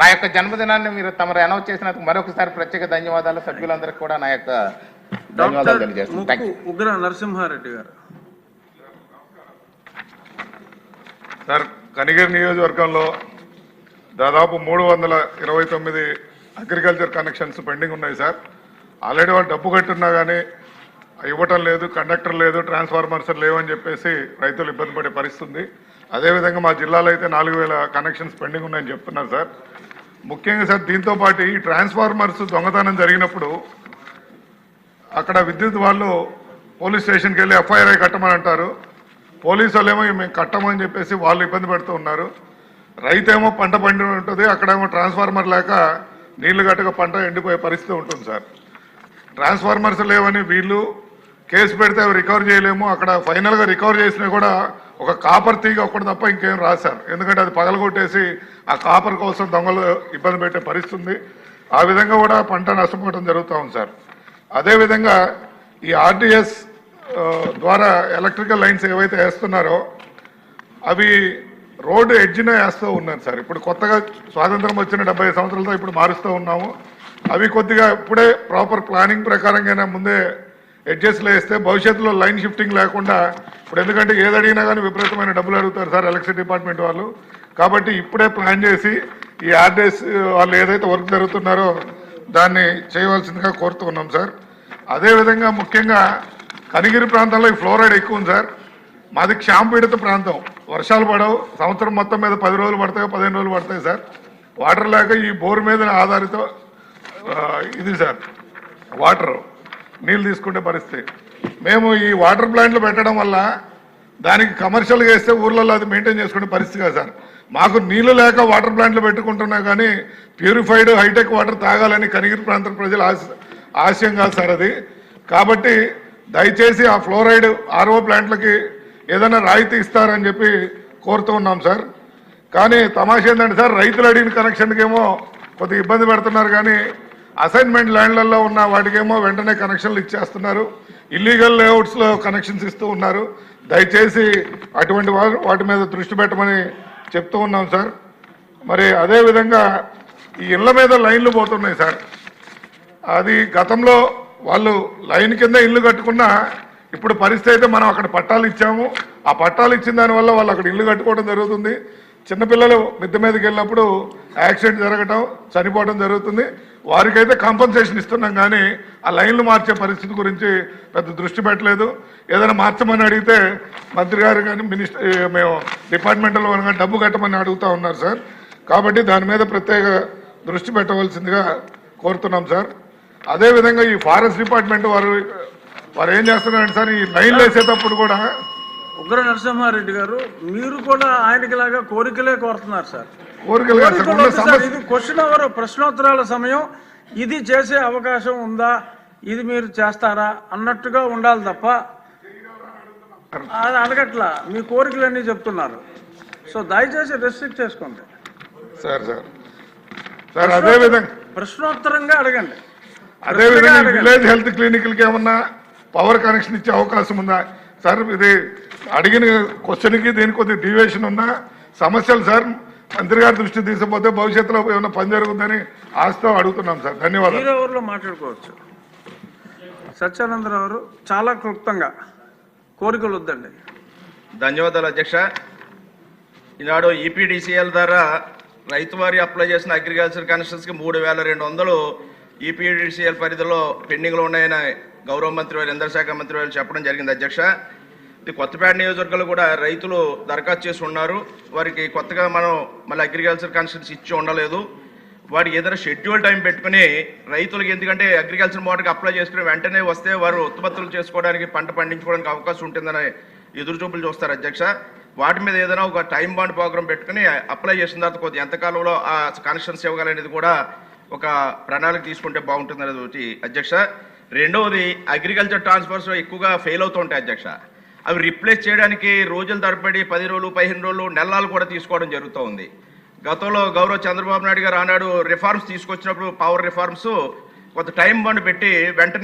నా యొక్క జన్మదినాన్ని మీరు తమరు అనౌన్స్ చేసినందుకు మరొకసారి ప్రత్యేక ధన్యవాదాలు. సభ్యులందరికీ కూడా నా యొక్క ధన్యవాదాలు ఉగ్ర నరసింహారెడ్డి గారు. సార్ కనిగిరి నియోజకవర్గంలో దాదాపు మూడు వందల ఇరవై తొమ్మిది అగ్రికల్చర్ కనెక్షన్స్ పెండింగ్ ఉన్నాయి సార్. ఆల్రెడీ వాళ్ళు డబ్బు కట్టున్నా కానీ ఇవ్వటం లేదు కండక్టర్ లేదు ట్రాన్స్ఫార్మర్స్ లేవని చెప్పేసి రైతులు ఇబ్బంది పడే పరిస్థితి ఉంది అదేవిధంగా మా జిల్లాలో అయితే నాలుగు వేల కనెక్షన్స్ పెండింగ్ ఉన్నాయని చెప్తున్నారు సార్. ముఖ్యంగా సార్ దీంతో పాటు ఈ ట్రాన్స్ఫార్మర్స్ దొంగతనం జరిగినప్పుడు అక్కడ విద్యుత్ వాళ్ళు పోలీస్ స్టేషన్కి వెళ్ళి ఎఫ్ఐఆర్ఐ కట్టమని అంటారు పోలీసు వాళ్ళేమో మేము కట్టమని చెప్పేసి వాళ్ళు ఇబ్బంది పెడుతూ ఉన్నారు. రైతేమో పంట పండి ఉంటుంది అక్కడేమో ట్రాన్స్ఫార్మర్ లేక నీళ్ళు గట్టక పంట ఎండిపోయే పరిస్థితి ఉంటుంది సార్. ట్రాన్స్ఫార్మర్స్ లేవని వీళ్ళు కేసు పెడితే అవి రికవర్ చేయలేము. అక్కడ ఫైనల్గా రికవర్ చేసినా కూడా ఒక కాపర్ తీగ ఒక్కటి తప్ప ఇంకేం రాశారు. ఎందుకంటే అది పగలగొట్టేసి ఆ కాపర్ కోసం దొంగలు ఇబ్బంది పెట్టే పరిస్థితుంది. ఆ విధంగా కూడా పంట నష్టపోవడం జరుగుతూ ఉంది సార్. అదేవిధంగా ఈ ఆర్డిఎస్ ద్వారా ఎలక్ట్రికల్ లైన్స్ ఏవైతే వేస్తున్నారో అవి రోడ్డు ఎడ్జిన వేస్తూ ఉన్నారు సార్. ఇప్పుడు కొత్తగా స్వాతంత్రం వచ్చిన డెబ్బై సంవత్సరాలతో ఇప్పుడు మారుస్తూ ఉన్నాము. అవి కొద్దిగా ఇప్పుడే ప్రాపర్ ప్లానింగ్ ప్రకారంగా ముందే ఎడ్జెస్లో వేస్తే భవిష్యత్తులో లైన్ షిఫ్టింగ్ లేకుండా ఇప్పుడు ఎందుకంటే ఏది అడిగినా కానీ విపరీతమైన డబ్బులు అడుగుతారు సార్ ఎలక్ట్రిసిటీ డిపార్ట్మెంట్ వాళ్ళు. కాబట్టి ఇప్పుడే ప్లాన్ చేసి ఈ ఆర్డీఎస్ వాళ్ళు ఏదైతే వర్క్ జరుగుతున్నారో దాన్ని చేయవలసిందిగా కోరుతున్నాం సార్. అదేవిధంగా ముఖ్యంగా కనిగిరి ప్రాంతంలో ఈ ఫ్లోరైడ్ ఎక్కువ ఉంది సార్. మాది క్షాంపీడిత ప్రాంతం. వర్షాలు పడవు. సంవత్సరం మొత్తం మీద పది రోజులు పడతాయి పదిహేను రోజులు పడతాయి సార్. వాటర్ లేక ఈ బోర్ మీద ఆధారిత ఇది సార్ వాటర్. నీళ్ళు తీసుకునే పరిస్థితి. మేము ఈ వాటర్ ప్లాంట్లు పెట్టడం వల్ల దానికి కమర్షియల్గా వేస్తే ఊర్లలో అది మెయింటైన్ చేసుకునే పరిస్థితి కాదు సార్. మాకు నీళ్ళు లేక వాటర్ ప్లాంట్లు పెట్టుకుంటున్నా కానీ ప్యూరిఫైడ్ హైటెక్ వాటర్ తాగాలని కనిగిరి ప్రాంత ప్రజలు ఆశ ఆశయం కాదు సార్ అది. కాబట్టి దయచేసి ఆ ఫ్లోరైడ్ ఆర్ఓ ప్లాంట్లకి ఏదైనా రాయితీ ఇస్తారని చెప్పి కోరుతూ ఉన్నాం సార్. కానీ తమాషా ఏంటంటే సార్ రైతులు అడిగిన కనెక్షన్కి ఏమో కొద్దిగా ఇబ్బంది పెడుతున్నారు కానీ అసైన్మెంట్ ల్యాండ్లలో ఉన్న వాటికేమో వెంటనే కనెక్షన్లు ఇచ్చేస్తున్నారు. ఇల్లీగల్ లేఅవుట్స్లో కనెక్షన్స్ ఇస్తూ ఉన్నారు. దయచేసి అటువంటి వాటి మీద దృష్టి పెట్టమని చెప్తూ ఉన్నాం సార్. మరి అదేవిధంగా ఈ ఇళ్ళ మీద లైన్లు పోతున్నాయి సార్. అది గతంలో వాళ్ళు లైన్ కింద ఇల్లు కట్టుకున్నా ఇప్పుడు పరిస్థితి అయితే మనం అక్కడ పట్టాలు ఇచ్చాము. ఆ పట్టాలు ఇచ్చిన దానివల్ల వాళ్ళు అక్కడ ఇల్లు కట్టుకోవడం జరుగుతుంది. చిన్నపిల్లలు మిద్దె మీదకి వెళ్ళినప్పుడు యాక్సిడెంట్ జరగటం చనిపోవడం జరుగుతుంది. వారికైతే కాంపన్సేషన్ ఇస్తున్నాం కానీ ఆ లైన్లు మార్చే పరిస్థితి గురించి పెద్ద దృష్టి పెట్టలేదు. ఏదైనా మార్చమని అడిగితే మంత్రి గారు కానీ మినిస్టర్ మేము డిపార్ట్మెంటల్ వాళ్ళు కానీ డబ్బు కట్టమని అడుగుతా ఉన్నారు సార్. కాబట్టి దాని మీద ప్రత్యేక దృష్టి పెట్టవలసిందిగా కోరుతున్నాం సార్. అదేవిధంగా ఈ ఫారెస్ట్ డిపార్ట్మెంట్ వారు వారు ఏం చేస్తున్నారంటే సార్ ఈ లైన్లు వేసేటప్పుడు కూడా ఉగ్ర నరసింహారెడ్డి గారు మీరు కూడా ఆయనకి లాగా కోరికలే కోరుతున్నారు సార్. కోరికలు ఇది క్వశ్చన్ అవర్ ప్రశ్నోత్తరాల సమయం. ఇది చేసే అవకాశం ఉందా? ఇది మీరు చేస్తారా? అన్నట్టుగా ఉండాలి తప్ప అది అడగట్లా. మీ కోరికలన్నీ చెప్తున్నారు. సో దయచేసి రెస్ట్రిక్ట్ చేసుకోండి. Sir sir. సార్ అదేవిధంగా ప్రశ్నోత్తరంగా అడగండి. అదేవిధంగా అడగండి. విలేజ్ హెల్త్ క్లినిక్లకి ఏమన్నా పవర్ కనెక్షన్ ఇచ్చే అవకాశం ఉందా? సార్ ఇది అడిగిన క్వశ్చన్కి దీనికి కొద్దిగా డివియేషన్ ఉన్నా సమస్యలు సార్ మంత్రి గారి దృష్టి తీసుకుపోతే భవిష్యత్తులో ఏమైనా పని జరుగుతుందని ఆశతో అడుగుతున్నాం సార్. ధన్యవాదాలు. మాట్లాడుకోవచ్చు. సత్యానందరావు గారు చాలా క్లుప్తంగా కోరికలు వద్దండి. ధన్యవాదాలు అధ్యక్ష. ఈనాడు ఈపీడీసీఎల్ ద్వారా రైతు వారి అప్లై చేసిన అగ్రికల్చర్ కనెక్షన్స్కి మూడు వేల రెండు వందలు ఈపీడీసీఎల్ పరిధిలో పెండింగ్లో ఉన్నాయని గౌరవ మంత్రి వారు ఇంధన శాఖ మంత్రి వారు చెప్పడం జరిగింది అధ్యక్ష. ఇది కొత్తపేట నియోజకవర్గంలో కూడా రైతులు దరఖాస్తు చేసి ఉన్నారు. వారికి కొత్తగా మనం మళ్ళీ అగ్రికల్చర్ కనెక్షన్స్ ఇచ్చి ఉండలేదు. వారికి ఏదైనా షెడ్యూల్ టైం పెట్టుకుని రైతులకు ఎందుకంటే అగ్రికల్చర్ మోడల్కి అప్లై చేసుకుని వెంటనే వస్తే వారు ఉత్పత్తులు చేసుకోవడానికి పంట పండించుకోవడానికి అవకాశం ఉంటుందని ఎదురుచూపులు చూస్తారు అధ్యక్ష. వాటి మీద ఏదైనా ఒక టైం బాండ్ ప్రోగ్రామ్ పెట్టుకుని అప్లై చేసిన తర్వాత కొద్ది ఎంతకాలంలో ఆ కనెక్షన్స్ ఇవ్వగలనేది కూడా ఒక ప్రణాళిక తీసుకుంటే బాగుంటుంది అనేది ఒకటి అధ్యక్ష. రెండవది అగ్రికల్చర్ ట్రాన్స్ఫర్స్ ఎక్కువగా ఫెయిల్ అవుతూ ఉంటాయి అధ్యక్ష. అవి రిప్లేస్ చేయడానికి రోజులు తరబడి పది రోజులు పదిహేను రోజులు నెలలు కూడా తీసుకోవడం జరుగుతూ ఉంది. గతంలో గౌరవ చంద్రబాబు నాయుడు గారు ఆనాడు రిఫార్మ్స్ తీసుకొచ్చినప్పుడు పవర్ రిఫార్మ్స్ కొంత టైం బండ్ పెట్టి వెంటనే